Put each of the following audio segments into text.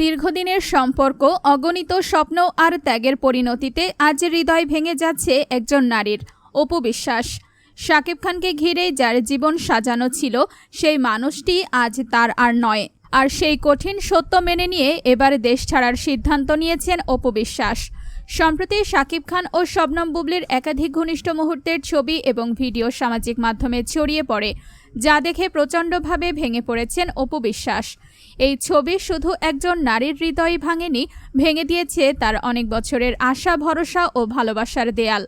দীর্ঘদিনের সম্পর্ক, অগণিত স্বপ্ন আর ত্যাগের পরিণতিতে আজ হৃদয় ভেঙে যাচ্ছে একজন নারীর, অপু বিশ্বাস। শাকিব খানকে ঘিরে যার জীবন সাজানো ছিল, সেই মানুষটি আজ তার আর নয়। আর সেই কঠিন সত্য মেনে নিয়ে এবার দেশ ছাড়ার সিদ্ধান্ত নিয়েছেন অপু বিশ্বাস। সম্প্রতি শাকিব খান ও শবনম বুবলির একাধিক ঘনিষ্ঠ মুহূর্তের ছবি এবং ভিডিও সামাজিক মাধ্যমে ছড়িয়ে পড়ে, যা দেখে প্রচণ্ডভাবে ভেঙে পড়েছেন অপু বিশ্বাস। এই ছবি শুধু একজন নারীর হৃদয় ভাঙেনি, ভেঙে দিয়েছে তার অনেক বছরের আশা, ভরসা ও ভালোবাসার দেয়াল।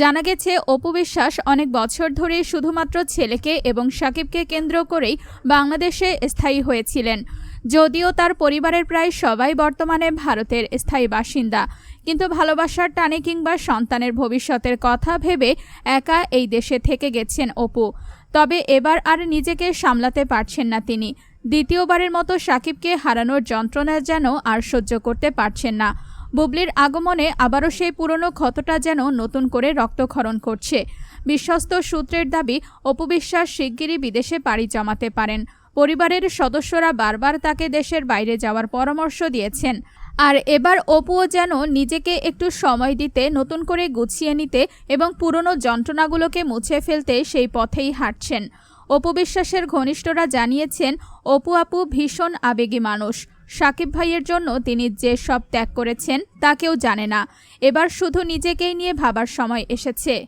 জানা গেছে, অপু বিশ্বাস অনেক বছর ধরে শুধুমাত্র ছেলেকে এবং সাকিবকে কেন্দ্র করেই বাংলাদেশে স্থায়ী হয়েছিলেন। যদিও তার পরিবারের প্রায় সবাই বর্তমানে ভারতের স্থায়ী বাসিন্দা। কিন্তু ভালোবাসার টানে কিংবা সন্তানের ভবিষ্যতের কথা ভেবে একা এই দেশে থেকে গেছেন অপু। তবে এবার আর নিজেকে সামলাতে পারছেন না তিনি। দ্বিতীয়বারের মতো সাকিবকে হারানোর যন্ত্রণা যেন আর সহ্য করতে পারছেন না। বুবলির আগমনে আবারও সেই পুরনো ক্ষতটা যেন নতুন করে রক্তক্ষরণ করছে। বিশ্বস্ত সূত্রের দাবি অপবিশ্বাস শিগগিরই বিদেশে পাড়ি জমাতে পারেন। পরিবারের সদস্যরা বারবার তাকে দেশের বাইরে যাওয়ার পরামর্শ দিয়েছেন। আর এবার অপুও যেন নিজেকে একটু সময় দিতে, নতুন করে গুছিয়ে নিতে এবং পুরনো যন্ত্রণাগুলোকে মুছে ফেলতে সেই পথেই হাঁটছেন। অপু বিশ্বাসের ঘনিষ্ঠরা জানিয়েছেন, অপু আপু ভীষণ আবেগী মানুষ। সাকিব ভাইয়ের জন্য তিনি যে সব ত্যাগ করেছেন তা কেউ জানে না। এবার শুধু নিজেকেই নিয়ে ভাবার সময় এসেছে।